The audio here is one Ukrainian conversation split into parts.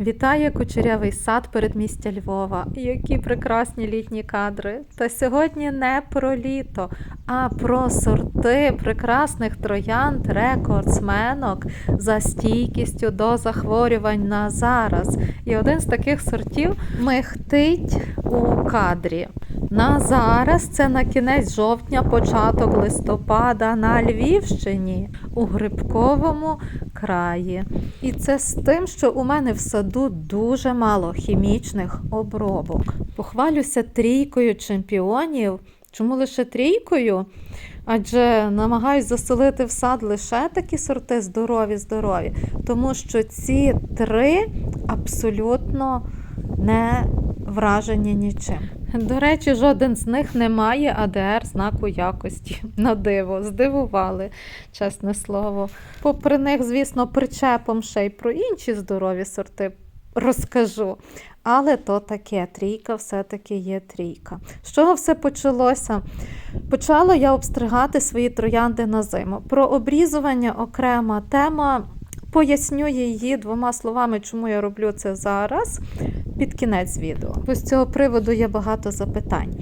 Вітає кучерявий сад передмістя Львова. Які прекрасні літні кадри. Та сьогодні не про літо, а про сорти прекрасних троянд, рекордсменок за стійкістю до захворювань на зараз. І один з таких сортів михтить у кадрі. На зараз це на кінець жовтня, початок листопада на Львівщині у Грибковому краї. І це з тим, що у мене в саду дуже мало хімічних обробок. Похвалюся трійкою чемпіонів. Чому лише трійкою? Адже намагаюсь заселити в сад лише такі сорти здорові, здорові, тому що ці три абсолютно не вражені нічим. До речі, жоден з них не має АДР знаку якості. На диво, здивували, чесне слово. Попри них, звісно, причепом ще й про інші здорові сорти розкажу. Але то таке, трійка все-таки є трійка. З чого все почалося? Почала я обстригати свої троянди на зиму. Про обрізування окрема тема. Поясню її двома словами, чому я роблю це зараз під кінець відео. Бо з цього приводу є багато запитань.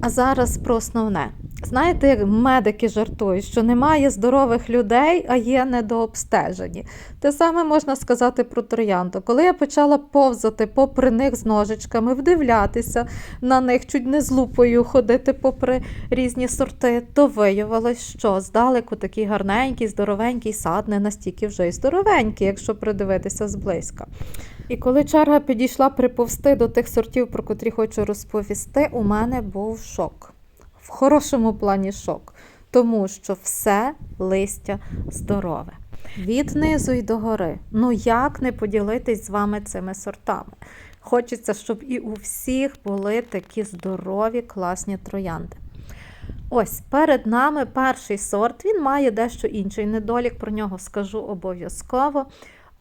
А зараз про основне. Знаєте, медики жартують, що немає здорових людей, а є недообстежені. Те саме можна сказати про троянду. Коли я почала повзати попри них з ножичками, вдивлятися на них, чуть не з лупою ходити попри різні сорти, то виявилось, що здалеку такий гарненький, здоровенький сад, не настільки вже й здоровенький, якщо придивитися зблизька. І коли черга підійшла приповзти до тих сортів, про котрі хочу розповісти, у мене був шок. В хорошому плані шок, тому що все листя здорове. Від низу й до гори. Ну як не поділитись з вами цими сортами? Хочеться, щоб і у всіх були такі здорові, класні троянди. Ось перед нами перший сорт. Він має дещо інший недолік, про нього скажу обов'язково.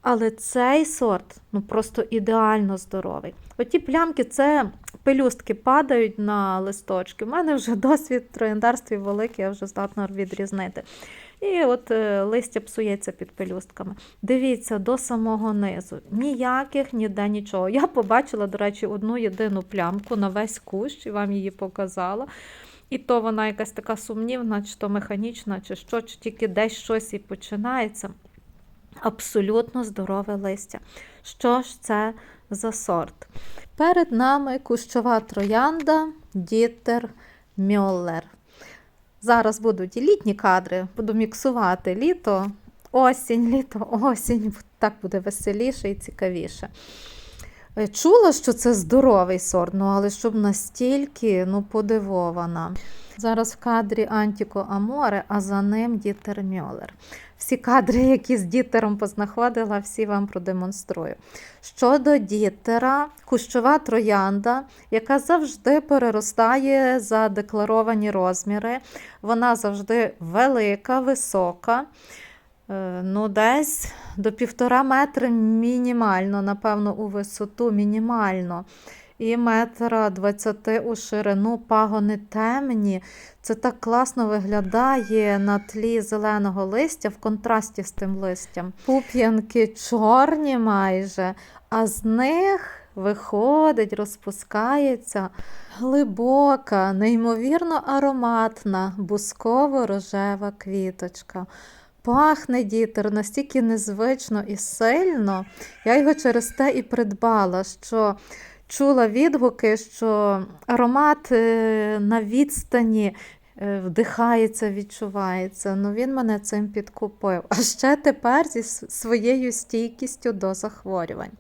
Але цей сорт ну просто ідеально здоровий. Оті плямки це пелюстки падають на листочки. У мене вже досвід в трояндарстві великий, я вже здатна відрізнити. І от е, листя псується під пелюстками. Дивіться до самого низу. Ніяких ніде нічого. Я побачила, до речі, одну єдину плямку на весь кущ і вам її показала. І то вона якась така сумнівна, чи то механічна, чи що, чи тільки десь щось і починається. Абсолютно здорове листя. Що ж це за сорт? Перед нами кущова троянда Дітер Мьоллер. Зараз будуть і літні кадри, буду міксувати літо, осінь, літо, осінь. Так буде веселіше і цікавіше. Е, Чула, що це здоровий сорт, ну але щоб настільки ну, подивована. Зараз в кадрі Антіко Аморе, а за ним Дітер Мьолер. Всі кадри, які з дітером познаходила, всі вам продемонструю. Щодо дітера, кущова троянда, яка завжди переростає за декларовані розміри. Вона завжди велика, висока. Е, Ну, десь до півтора метри мінімально, напевно, у висоту мінімально. І метра 20 у ширину пагони темні. Це так класно виглядає на тлі зеленого листя в контрасті з тим листям. Пуп'янки чорні майже, а з них виходить, розпускається глибока, неймовірно ароматна, бусково-рожева квіточка. Пахне дітер настільки незвично і сильно. Я його через те і придбала, що чула відгуки, що аромат е, на відстані е, вдихається, відчувається. Ну він мене цим підкупив. А ще тепер зі своєю стійкістю до захворювань.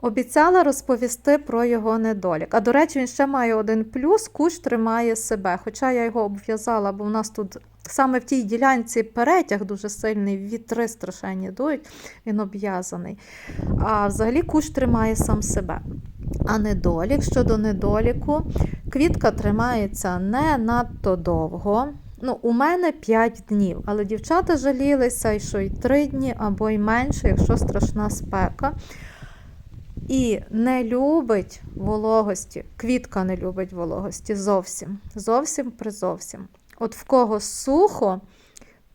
Обіцяла розповісти про його недолік. А до речі, він ще має один плюс: кущ тримає себе. Хоча я його обв'язала, бо в нас тут саме в тій ділянці перетяг дуже сильний, вітри страшенні дують, він обв'язаний. А взагалі кущ тримає сам себе. А недолік щодо недоліку, квітка тримається не надто довго. Ну, У мене 5 днів, але дівчата жалілися, що й 3 дні або й менше, якщо страшна спека. І не любить вологості, квітка не любить вологості зовсім. Зовсім при зовсім. От в кого сухо,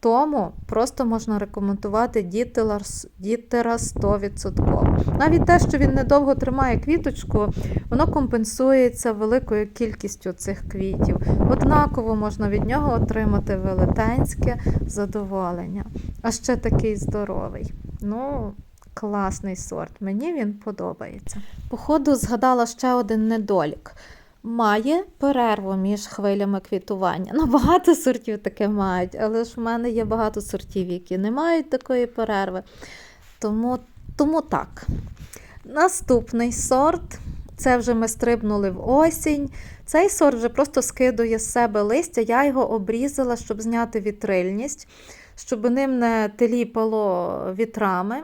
Тому просто можна рекомендувати дітера, дітера 100%. Навіть те, що він недовго тримає квіточку, воно компенсується великою кількістю цих квітів. Однаково можна від нього отримати велетенське задоволення. А ще такий здоровий. Ну, класний сорт. Мені він подобається. Походу, згадала ще один недолік. Має перерву між хвилями квітування. Ну, багато сортів таке мають, але ж в мене є багато сортів, які не мають такої перерви. Тому, тому так. Наступний сорт. Це вже ми стрибнули в осінь. Цей сорт вже просто скидує з себе листя. Я його обрізала, щоб зняти вітрильність, щоб ним не теліпало вітрами.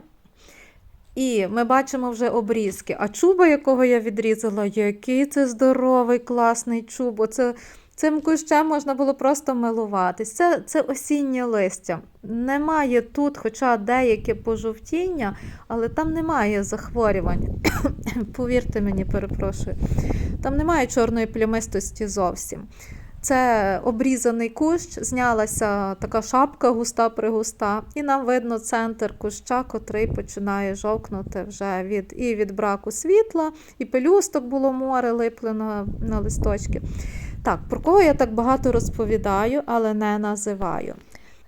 І ми бачимо вже обрізки. А чуба, якого я відрізала, який це здоровий, класний чуб. Оце, цим кущем можна було просто милуватись. Це, це осіннє листя. Немає тут, хоча деяке пожовтіння, але там немає захворювань. Повірте мені, перепрошую. Там немає чорної плямистості зовсім. Це обрізаний кущ, знялася така шапка густа-пригуста, і нам видно центр куща, котрий починає жовкнути вже від, і від браку світла, і пелюсток було море липлено на листочки. Так, про кого я так багато розповідаю, але не називаю.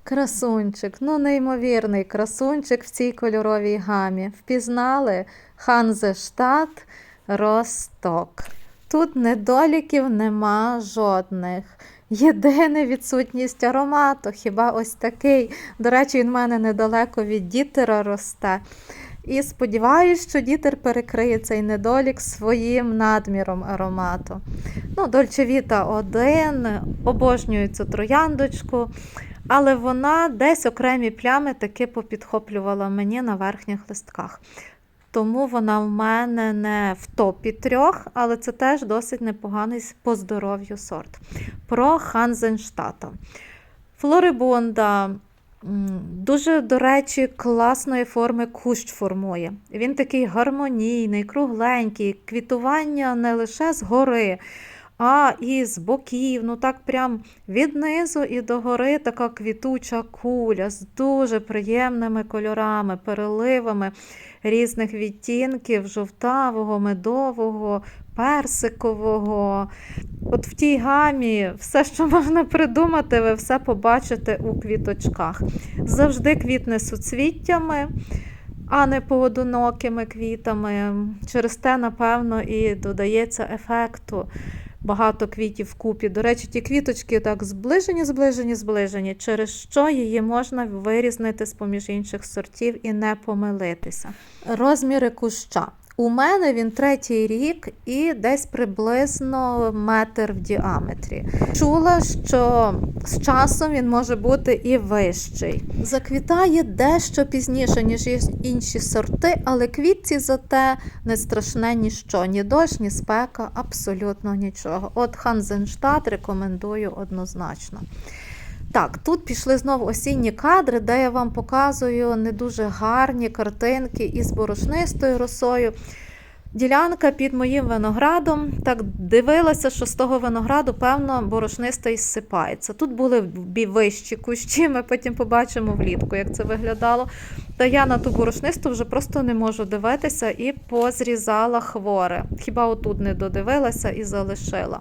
Красунчик, ну неймовірний красунчик в цій кольоровій гамі. Впізнали Ханзештат Росток. Тут недоліків нема жодних. Єдине відсутність аромату, хіба ось такий. До речі, він в мене недалеко від дітера росте. І сподіваюся, що дітер перекриє цей недолік своїм надміром аромату. Ну, Дольче Віта один, обожнюю цю трояндочку, але вона десь окремі плями таки попідхоплювала мені на верхніх листках. Тому вона в мене не в топі трьох, але це теж досить непоганий по здоров'ю сорт. Про Ханзенштата. Флорибунда дуже, до речі, класної форми кущ формує. Він такий гармонійний, кругленький, квітування не лише згори, а і з боків. Ну так прям від низу і до гори така квітуча куля з дуже приємними кольорами, переливами різних відтінків жовтавого, медового, персикового. От в тій гамі все, що можна придумати, ви все побачите у квіточках. Завжди квітне суцвіттями, а не поодинокими квітами. Через те, напевно, і додається ефекту. Багато квітів вкупі. До речі, ті квіточки так зближені, зближені, зближені, через що її можна вирізнити з поміж інших сортів і не помилитися. Розміри куща. У мене він третій рік і десь приблизно метр в діаметрі. Чула, що з часом він може бути і вищий. Заквітає дещо пізніше, ніж інші сорти, але квітці зате не страшне ніщо. Ні дощ, ні спека, абсолютно нічого. От Ханзенштадт рекомендую однозначно. Так, тут пішли знову осінні кадри, де я вам показую не дуже гарні картинки із борошнистою росою. Ділянка під моїм виноградом. Так дивилася, що з того винограду, певно, борошниста ізсипається. Тут були вищі кущі, ми потім побачимо влітку, як це виглядало. Та я на ту борошнисту вже просто не можу дивитися і позрізала хворе. Хіба отут не додивилася і залишила.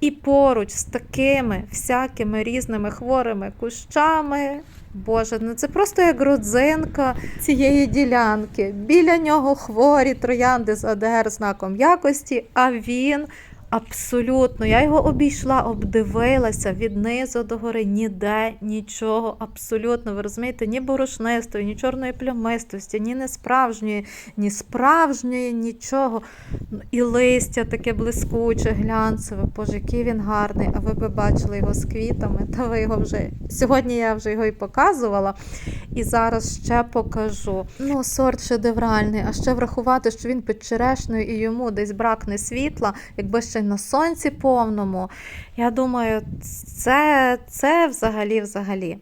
І поруч з такими всякими різними хворими кущами. Боже, ну це просто як родзинка цієї ділянки. Біля нього хворі троянди з АДР знаком якості, а він Абсолютно, я його обійшла, обдивилася від низу до гори, ніде нічого, абсолютно. Ви розумієте, ні борошнистої, ні чорної плямистості, ні несправжньої, ні справжньої, нічого. І листя таке блискуче, глянцеве. Боже, який він гарний. А ви би бачили його з квітами, та ви його вже сьогодні я вже його і показувала. І зараз ще покажу. Ну, сорт шедевральний, а ще врахувати, що він під черешнею і йому десь бракне світла, якби ще на сонці повному. Я думаю, це це взагалі взагалі.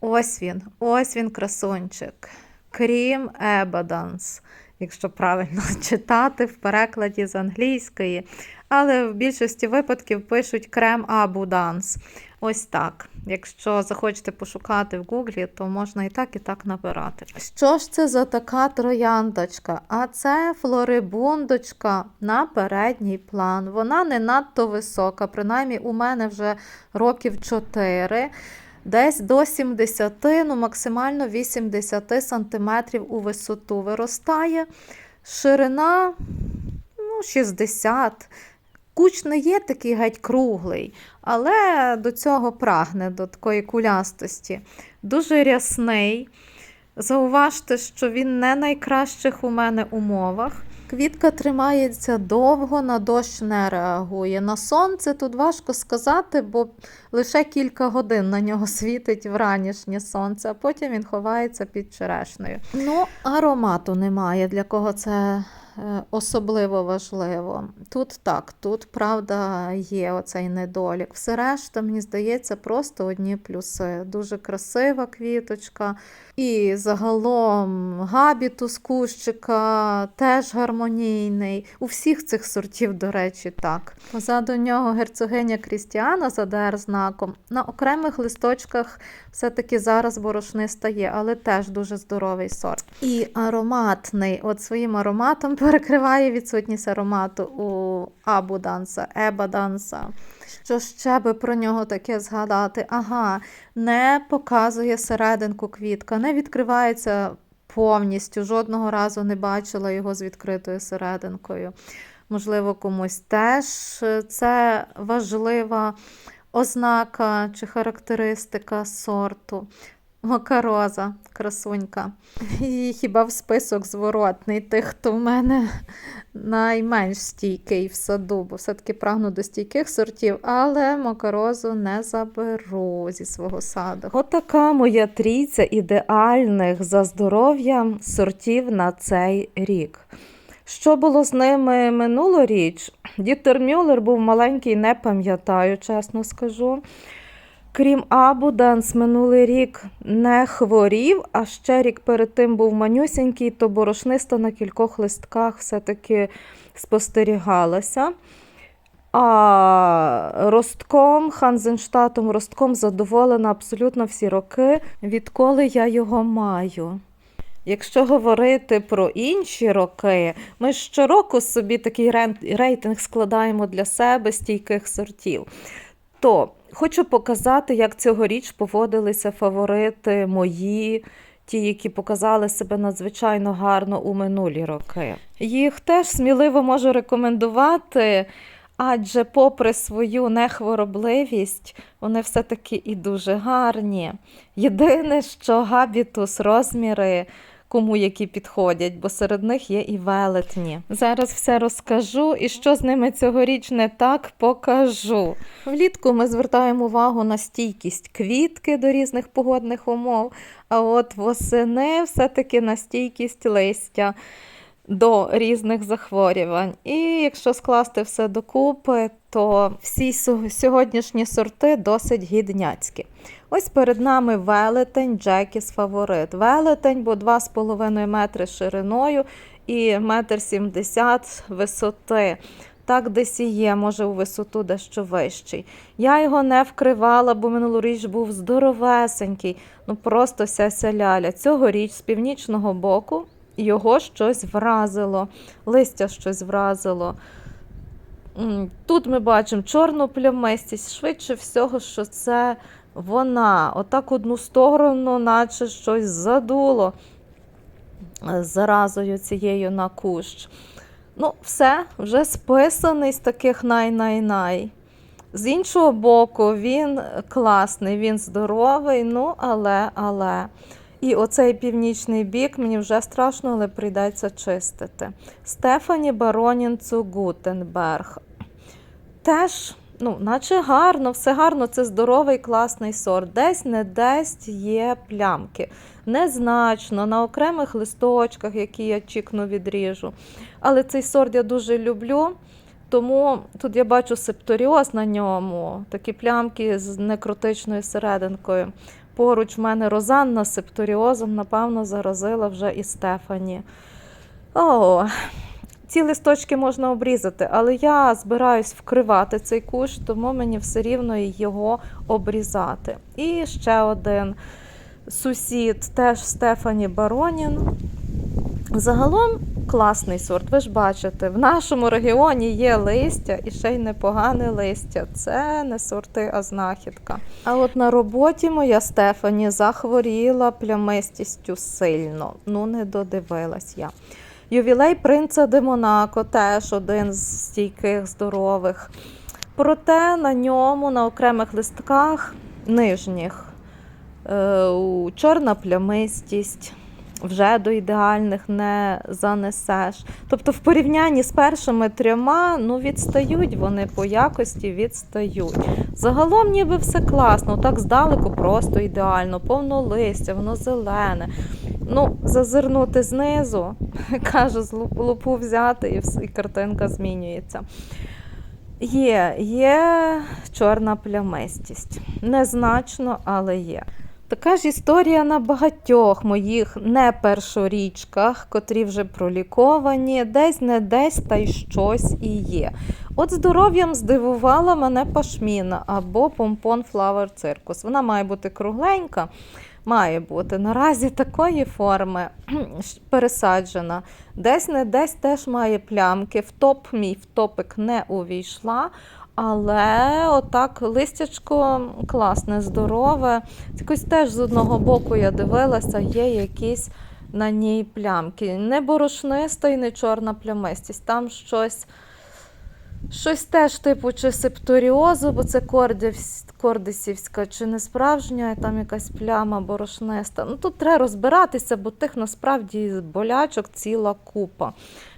Ось він, ось він, красунчик. Крім Ебаданс. Якщо правильно читати в перекладі з англійської. Але в більшості випадків пишуть крем абуданс. Ось так. Якщо захочете пошукати в Гуглі, то можна і так, і так набирати. Що ж це за така трояндочка? А це флорибундочка на передній план. Вона не надто висока, принаймні у мене вже років 4. Десь до 70, ну максимально 80 сантиметрів у висоту виростає. Ширина ну, 60. Куч не є такий геть круглий, але до цього прагне, до такої кулястості. Дуже рясний. Зауважте, що він не найкращих у мене умовах. Квітка тримається довго, на дощ не реагує. На сонце тут важко сказати, бо лише кілька годин на нього світить вранішнє сонце, а потім він ховається під черешнею. Ну, аромату немає, для кого це особливо важливо. Тут так, тут правда є оцей недолік. Все решта, мені здається, просто одні плюси. Дуже красива квіточка. І загалом габітус кущика теж гармонійний. У всіх цих сортів, до речі, так. Позаду нього герцогиня Крістіана за ДР знаком. На окремих листочках все-таки зараз борошниста є, але теж дуже здоровий сорт. І ароматний. От своїм ароматом перекриває відсутність аромату у Абуданса, Ебаданса. Що ще би про нього таке згадати? Ага, не показує серединку квітка, не відкривається повністю. Жодного разу не бачила його з відкритою серединкою. Можливо, комусь теж це важлива ознака чи характеристика сорту. Макароза, красунька. І хіба в список зворотний тих, хто в мене найменш стійкий в саду, бо все-таки прагну до стійких сортів, але макарозу не заберу зі свого саду. Отака моя трійця ідеальних за здоров'ям сортів на цей рік. Що було з ними минулоріч? Дітер Мюллер був маленький, не пам'ятаю, чесно скажу. Крім Абуданс, минулий рік не хворів, а ще рік перед тим був манюсінький, то борошниста на кількох листках все-таки спостерігалася. А ростком, Ханзенштатом, ростком задоволена абсолютно всі роки, відколи я його маю. Якщо говорити про інші роки, ми щороку собі такий рейтинг складаємо для себе стійких сортів. То хочу показати, як цьогоріч поводилися фаворити мої, ті, які показали себе надзвичайно гарно у минулі роки. Їх теж сміливо можу рекомендувати, адже, попри свою нехворобливість, вони все-таки і дуже гарні. Єдине, що габітус, розміри. Кому які підходять, бо серед них є і велетні. Зараз все розкажу і що з ними цьогоріч не так покажу. Влітку ми звертаємо увагу на стійкість квітки до різних погодних умов, а от восени все-таки на стійкість листя до різних захворювань. І якщо скласти все докупи, то всі сьогоднішні сорти досить гідняцькі. Ось перед нами велетень Джекіс фаворит. Велетень, бо 2,5 метри шириною і метр 70 висоти. Так десь і є, може у висоту дещо вищий. Я його не вкривала, бо минулоріч був здоровесенький, ну просто вся ся ляля. Цьогоріч з північного боку його щось вразило, листя щось вразило. Тут ми бачимо чорну плямистість, швидше всього, що це вона. Отак одну сторону, наче щось задуло заразою цією на кущ. Ну, все, вже списаний з таких най-най-най. З іншого боку, він класний, він здоровий, ну але, але. І оцей північний бік мені вже страшно, але прийдеться чистити. Стефані Баронін Цугутенберг. Теж, ну, наче гарно, все гарно, це здоровий, класний сорт. Десь не десь є плямки. Незначно, на окремих листочках, які я чікну відріжу. Але цей сорт я дуже люблю. Тому тут я бачу септоріоз на ньому, такі плямки з некротичною серединкою. Поруч в мене Розанна септоріозом, напевно, заразила вже і Стефані. О, ці листочки можна обрізати, але я збираюсь вкривати цей кущ, тому мені все рівно його обрізати. І ще один сусід, теж Стефані Баронін. Загалом класний сорт. Ви ж бачите, в нашому регіоні є листя і ще й непогане листя. Це не сорти, а знахідка. А от на роботі моя Стефані захворіла плямистістю сильно. Ну, не додивилась я. Ювілей принца де Монако теж один з стійких, здорових. Проте на ньому, на окремих листках нижніх, е, чорна плямистість. Вже до ідеальних не занесеш. Тобто, в порівнянні з першими трьома, ну відстають вони по якості, відстають. Загалом, ніби все класно, так здалеку просто ідеально, повно листя, воно зелене. Ну, зазирнути знизу, кажу, з лупу взяти, і, все, і картинка змінюється. Є, є чорна плямистість. Незначно, але є. Така ж історія на багатьох моїх не першорічках, котрі вже проліковані, десь не десь та й щось і є. От здоров'ям здивувала мене пашміна або помпон Flower Circus. Вона має бути кругленька, має бути наразі такої форми пересаджена. Десь не десь теж має плямки. В топ мій в топик не увійшла. Але отак листячко класне, здорове. Якось теж з одного боку я дивилася, є якісь на ній плямки. Не борошниста і не чорна плямистість. Там щось, щось теж типу чи септоріозу, бо це кордисівська, чи не справжня, там якась пляма борошниста. Ну тут треба розбиратися, бо тих насправді болячок ціла купа.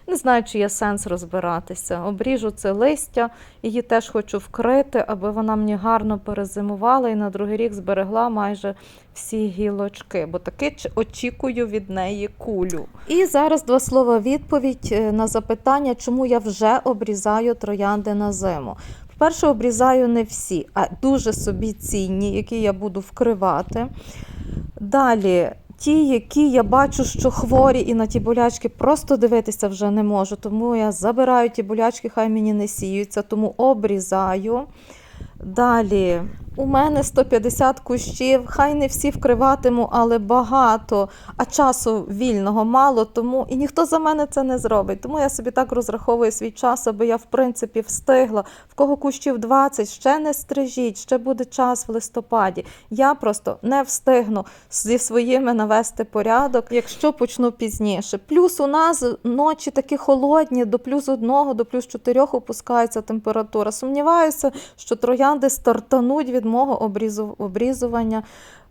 Не знаю, чи є сенс розбиратися. Обріжу це листя, її теж хочу вкрити, аби вона мені гарно перезимувала і на другий рік зберегла майже всі гілочки, бо таки очікую від неї кулю. І зараз два слова відповідь е, на запитання, чому я вже обрізаю троянди на зиму. По-перше, обрізаю не всі, а дуже собі цінні, які я буду вкривати. Далі, ті, які я бачу, що хворі і на ті болячки просто дивитися вже не можу. Тому я забираю ті болячки, хай мені не сіються, тому обрізаю. Далі, у мене 150 кущів, хай не всі вкриватиму, але багато, а часу вільного мало, тому і ніхто за мене це не зробить. Тому я собі так розраховую свій час, аби я в принципі встигла. В кого кущів 20, ще не стрижіть, ще буде час в листопаді. Я просто не встигну зі своїми навести порядок, якщо почну пізніше. Плюс у нас ночі такі холодні, до плюс одного, до плюс чотирьох опускається температура. Сумніваюся, що троянди стартануть від мого обрізу, обрізування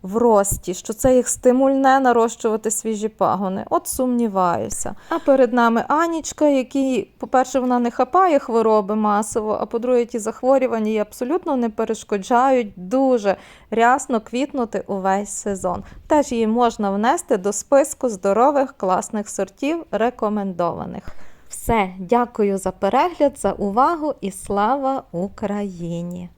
в рості, що це їх стимульне нарощувати свіжі пагони. От сумніваюся. А перед нами Анічка, якій, по-перше, вона не хапає хвороби масово, а по-друге, ті захворювання їй абсолютно не перешкоджають дуже рясно квітнути увесь сезон. Теж її можна внести до списку здорових класних сортів рекомендованих. Все, дякую за перегляд, за увагу і слава Україні!